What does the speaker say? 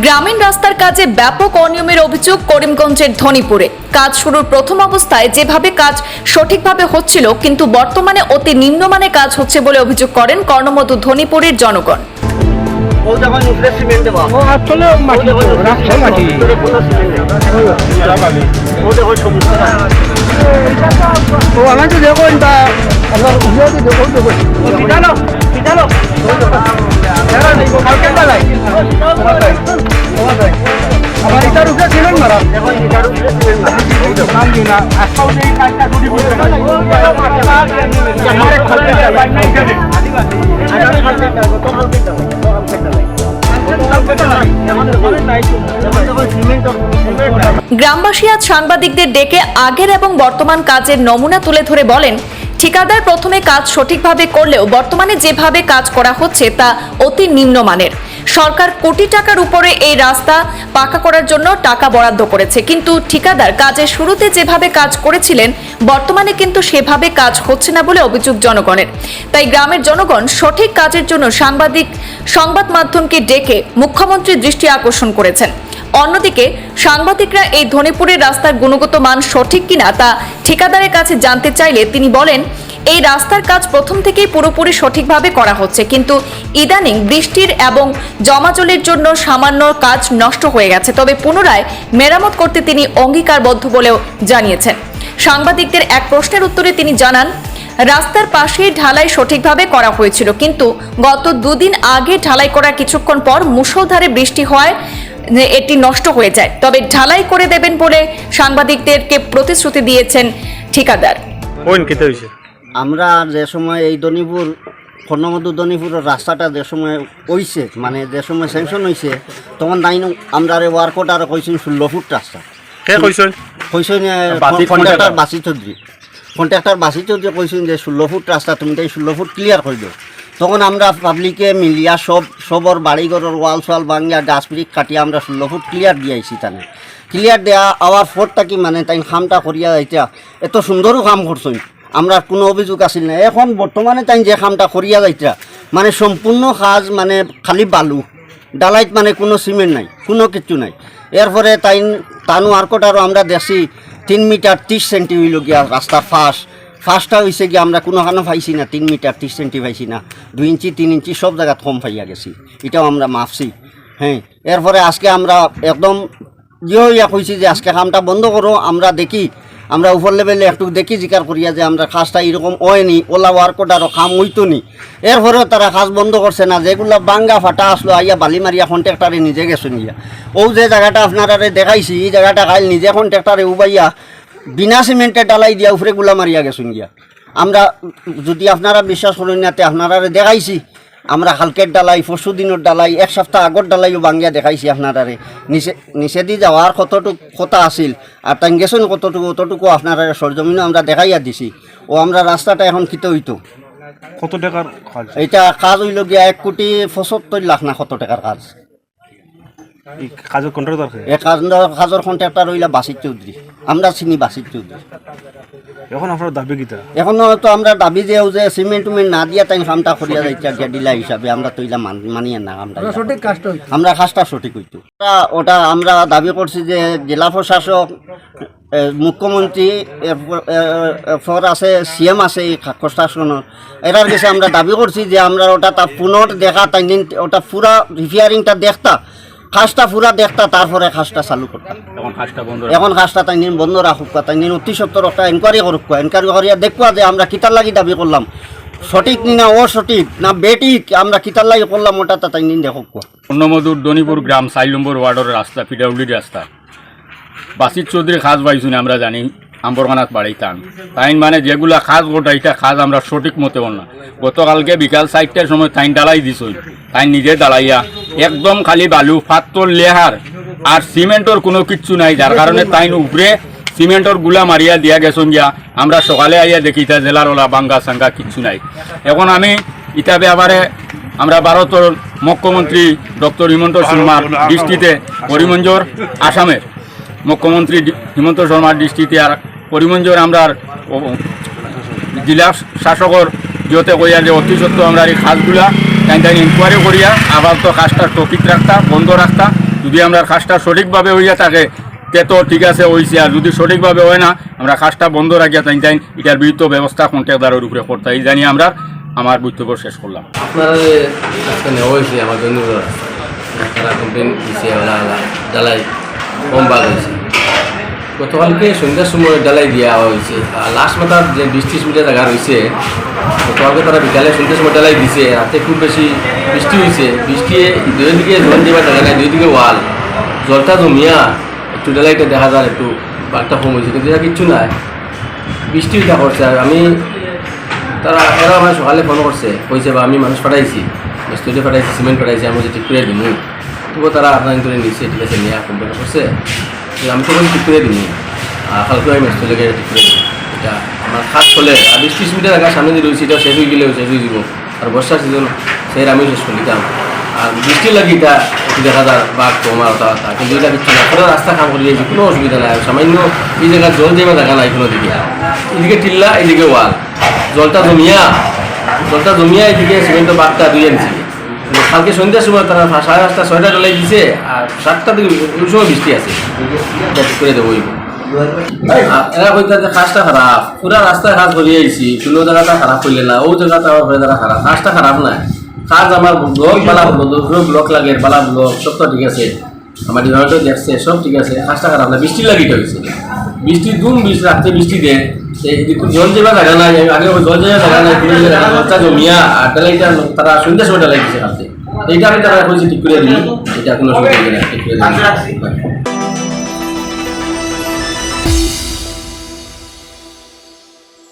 গ্রামীণ রাস্তার কাজে ব্যাপক অনিয়মের অভিযোগ করিমগঞ্জের ধনীপুরে। কাজ শুরুর প্রথম অবস্থায় যেভাবে কাজ সঠিকভাবে হচ্ছিল কিন্তু বর্তমানে অতি নিম্নমানের কাজ হচ্ছে বলে অভিযোগ করেন কর্ণমধু ধনীপুরের জনগণ। ও উপরে ছিলেন গ্রামবাসী আজ সাংবাদিকদের ডেকে আগের এবং বর্তমান কাজের নমুনা তুলে ধরে বলেন, ঠিকাদার প্রথমে কাজ সঠিকভাবে করলেও বর্তমানে যেভাবে কাজ করা হচ্ছে তা অতি নিম্নমানের। সরকার কোটি টাকার উপরে এই রাস্তা পাকা করার জন্য টাকা বরাদ্দ করেছে। কিন্তু ঠিকাদার, কাজের শুরুতে যেভাবে কাজ করেছিলেন, বর্তমানে কিন্তু সেভাবে কাজ হচ্ছে না বলে অভিযোগ জনগণের। তাই গ্রামের জনগণ সঠিক কাজের জন্য সাংবাদিক, সংবাদ মাধ্যমকে ডেকে মুখ্যমন্ত্রীর দৃষ্টি আকর্ষণ করেছেন। অন্যদিকে, সাংবাদিকরা এই ধনেপুরের রাস্তার গুণগত মান সঠিক কিনা তা ঠিকাদারের কাছে জানতে চাইলে তিনি বলেন এই রাস্তার কাজ প্রথম থেকেই পুরোপুরি সঠিকভাবে করা হচ্ছে। কিন্তু ইদানিং বৃষ্টির এবং জমাজলের জন্য সামান্য কাজ নষ্ট হয়ে গেছে। তবে পুনরায় মেরামত করতে তিনি অঙ্গীকারবদ্ধ বলেও জানিয়েছেন। সাংবাদিকদের এক প্রশ্নের উত্তরে তিনি জানান, রাস্তার পাশেই ঢালাই সঠিকভাবে করা হয়েছিল। কিন্তু গত দুদিন আগে ঢালাই করার কিছুক্ষণ পর মুষলধারে বৃষ্টি হয় এটি নষ্ট হয়ে যায়। তবে ঢালাই করে দেবেন বলে সাংবাদিকদেরকে প্রতিশ্রুতি দিয়েছেন ঠিকাদার। আমরা যে সময় এই দনিপুর কর্ণমধু দনিপুরের রাস্তাটা যে সময় হইছে মানে যে সময় স্যাংশন হয়েছে তখন তাইন আমরা ওয়ার্কট আর কইছেন ষোলো ফুট রাস্তা। কে কইছেন কন্ট্রাক্টর বাসি চৌধুরী। কন্ট্রাক্টর বাসি চৌধুরী কইছেন যে ষোলো ফুট রাস্তা তুমি তাই ষোলো ফুট ক্লিয়ার করে দিও। তখন আমরা পাবলিকে মিলিয়া সব সবর বাড়িঘরের ওয়াল সোয়াল ভাঙিয়া গাছ পিড়ি কাটিয়া আমরা ষোলো ফুট ক্লিয়ার দিয়াইছি তানে। ক্লিয়ার দেয়া আওয়ার ফোর থাকি মানে তাই খামটা করিয়া যাইতা এত সুন্দরও কাম করছেন। আমরা কোনো অভিযোগ আছিল না। এখন বর্তমানে তাই যে কামটা করিয়া যাইতা মানে সম্পূর্ণ কাজ মানে খালি বালু, ডালাইত মানে কোনো সিমেন্ট নাই, কোনো কিছু নাই। এরপরে তাই তানু আরকট আরও আমরা দেখছি, তিন মিটার ত্রিশ সেন্টি হইল গিয়া রাস্তার ফাঁস। ফার্স্টটা হয়েছে কি আমরা কোনো কোনোখানে পাইছি না, তিন মিটার ত্রিশ সেন্টি পাইছি না। দুই ইঞ্চি, তিন ইঞ্চি সব জায়গাত কম পাইয়া গেছি, এটাও আমরা মাপছি হ্যাঁ। এরপরে আজকে আমরা একদম ইয়ে ইয়া কইছি যে আজকে কামটা বন্ধ করো, আমরা দেখি আমরা উপর লেভেলে একটু দেখি, জিকার করিয়া যে আমরা কাজটা এরকম হয়নি, ওলা ওয়ার্কট আরও কাম হইতো নি এরপরেও তারা কাজ বন্ধ করছে না, যেগুলা বাঙ্গা ফাটা আসলো, আইয়া বালি মারিয়া কন্ট্রাক্টারে নিজে গেছেন ইয়া ও যে জায়গাটা আপনারা দেখাইছি, এই জায়গাটা কাল নিজে কন্ট্রাক্টারে উবাইয়া বিনা সিমেন্টে ডালাই দিয়া উপরে গুলা মারিয়া গেছুন গিয়া। আমরা যদি আপনারা বিশ্বাস করেন না, তে আপনারা দেখাইছি আমরা হালকের ডালাই পরশু দিনের ডালাই এক সপ্তাহ আগর ডালাইও বাঙ্গিয়া দেখাইছি আপনারারে। নিচে নিচে দি যাওয়ার কতটুকু কথা আছিল আর তাই গেছেন কতটুকু অতটুকু আপনারা সরজমিনও আমরা দেখাইয়া দিছি। ও আমরা রাস্তাটা এখন কিতে হইতো? কত টাকার কাজ? এটা কাজ হইল গিয়া এক কোটি পঁচাত্তর লাখ না কত টাকার কাজ। কাজের কন্ট্রাক্টর কাজের কন্ট্রাক্টর হইলা বাসির চৌধুরী। আমরা চিনি বাসির চৌধুরী। এখন আপনার দাবি কিতা? এখনও তো আমরা দাবি দেও যে সিমেন্ট টুমেন্ট না দিয়া তাই কামটা করিয়া যাইতে আর ডিলা হিসাবে। আমরা তো ইলা মানিয়ে না কামটা সঠিক কাজটা আমরা কাজটা সঠিক হইতো। ওটা- আমরা দাবি করছি যে জেলা প্রশাসক মুখ্যমন্ত্রী এরপর- আছে সিএম আছে এই প্রশাসনের এটার কাছে আমরা দাবি করছি যে আমরা ওটা তা পুনর দেখা তাই দিন ওটা পুরা রিপেয়ারিংটা দেখতা। কাজটা পুরা দেখতা তারপরে কাজটা চালু করতাম এখন কাজটা তাই নিন বন্ধ রাখুক তাই নিন অতি সত্তর একটা এনকোয়ারি করুক এনকোয়ারি করিয়া দেখবা যে আমরা কিতার লাগি দাবি করলাম। সঠিক না অসঠিক না বেটিক আমরা কিতার লাগি করলাম ওটা তাই নিন দেখুক অন্নমধুর দনিপুর গ্রাম চার নম্বর ওয়ার্ডের রাস্তা পিডাব্লিউডি রাস্তা। বাসির চৌধুরী খাস পাইছুন আমরা জানি আম্বরখানাত বাড়াইতাম তাইন মানে যেগুলা খাজ গোটাইটা খাজ আমরা সঠিক মতে না। গতকালকে বিকাল চারটার সময় তাইন ডালাই দিছই। তাইন নিজে দাঁড়াইয়া একদম খালি বালু ফাত্তর লেহার আর সিমেন্টর কোনো কিচ্ছু নাই। যার কারণে তাইন উপরে সিমেন্টরগুলা মারিয়া দিয়া গেছন গিয়া আমরা সকালে আইয়া দেখি ইতা জেলার ওলা বাঙ্গা, সাঙ্গা কিচ্ছু নাই। এখন আমি ইটা ব্যাপারে আমরা ভারতের মুখ্যমন্ত্রী ডক্টর হিমন্ত শর্মার দৃষ্টিতে করিমঞ্জর আসামের মুখ্যমন্ত্রী হিমন্ত শর্মার দৃষ্টিতে আর করিমঞ্জর আমরা জেলা শাসকর যতে কইয়া যে অতি সত্য আমরা এই কাজগুলা তাই তাই ইনকোয়ারি করিয়া আবার তো কাজটা টপিক রাখতা, বন্ধ রাখতা। যদি আমরা কাজটা সঠিকভাবে হইয়া থাকে, তে তো ঠিক আছে হইছে। আর যদি সঠিকভাবে হয় না, আমরা কাজটা বন্ধ রাখিয়া তাই তাই এটার বিরুদ্ধে ব্যবস্থা কন্ট্রাক্টদারের উপরে করতে। এই জানি আমরা আমার বক্তব্য শেষ করলাম। আপনারা হয়েছে জন্য কমপ্লেন জ্বালাই কম বাদ হয়েছে গতকালকে সন্ধ্যার সময় জ্বালাই দেওয়া হয়েছে। লাস্ট মাথার যে বিশ ত্রিশ মিটার জায়গা রয়েছে, গতকালকে তারা বিকালে সন্ধ্যার সময় জ্বালাই দিছে রাতে খুব বেশি বৃষ্টি হয়েছে বৃষ্টি দুই দিকে জল দেওয়ার জায়গা নাই দুই দিকে ওয়াল জলটা জমিয়া, একটু জ্বালাইটা দেখা যায়, একটু বাঘটা কম হয়েছে কিন্তু কিচ্ছু নাই। বৃষ্টি এটা করছে আর আমি তারা এরা আমার সকালে ফোন করছে কইছে বা আমি মানুষ পাঠাইছি মিস্ত্রি পাঠাইছি সিমেন্ট পাঠাইছি, আমি ঠিক করে দিমু। তবুও তারা আপনার নিচ্ছে ঠিক আছে, নিয়ে কমপ্লেন করছে আমি তো করে দিমু আর কালকে আমি ঠিক করে দিই এটা আমার খাস চলে আর বিশ ত্রিশ মিটার আগে সামনে দিয়ে রয়েছে এটা শেষ হয়ে গেলেও শেষ হয়ে দিব। আর বর্ষার সিজন সেই আমি শেষ করে দিতাম আর বৃষ্টি লাগি এটা দেখা যায় বা কমার ওটা ওটা, কিন্তু এটা কিছু না পুরো রাস্তা কাম করে দিয়েছি কোনো অসুবিধা নাই। সামান্য এই জায়গায় জল দেবে দেখা নাই কোনো দিকে। এদিকে টিল্লা এদিকে ওয়াল জলটা জমিয়া জলটা জমিয়া এদিকে সিমেন্টের বাঘটা দুই আনছি। কালকে সন্ধ্যার সময় তারা সাড়ে পাঁচটা ছয়টা ডলাই দিছে, আর সাতটা দিকে ওই সময় বৃষ্টি আছে। করে দেবো এরা কইতা কাজটা খারাপ। পুরা রাস্তা কাজ কোনো জায়গাটা খারাপ করলে না, ও জায়গাটা আমার খারাপ। কাজটা খারাপ না। কাজ আমার ব্লক বালা ব্লক লাগে, বালা ব্লক, সব তো ঠিক আছে। আমার দেখছে, সব ঠিক আছে। কাজটা খারাপ না বৃষ্টি লাগিতে হয়েছে বৃষ্টি দুম বৃষ্টি রাত্রে বৃষ্টি দেয়। জল যাবার দেখা নাই আগে জল যাবার দেখা নাই বাচ্চা জমিয়া আর ডালাইটা তারা সন্ধ্যা সময় ডালাই দিছে রাতে। এইটা আমি তারা কইছি ঠিক করে দিই এটা কোনো সময় ঠিক করে দিই।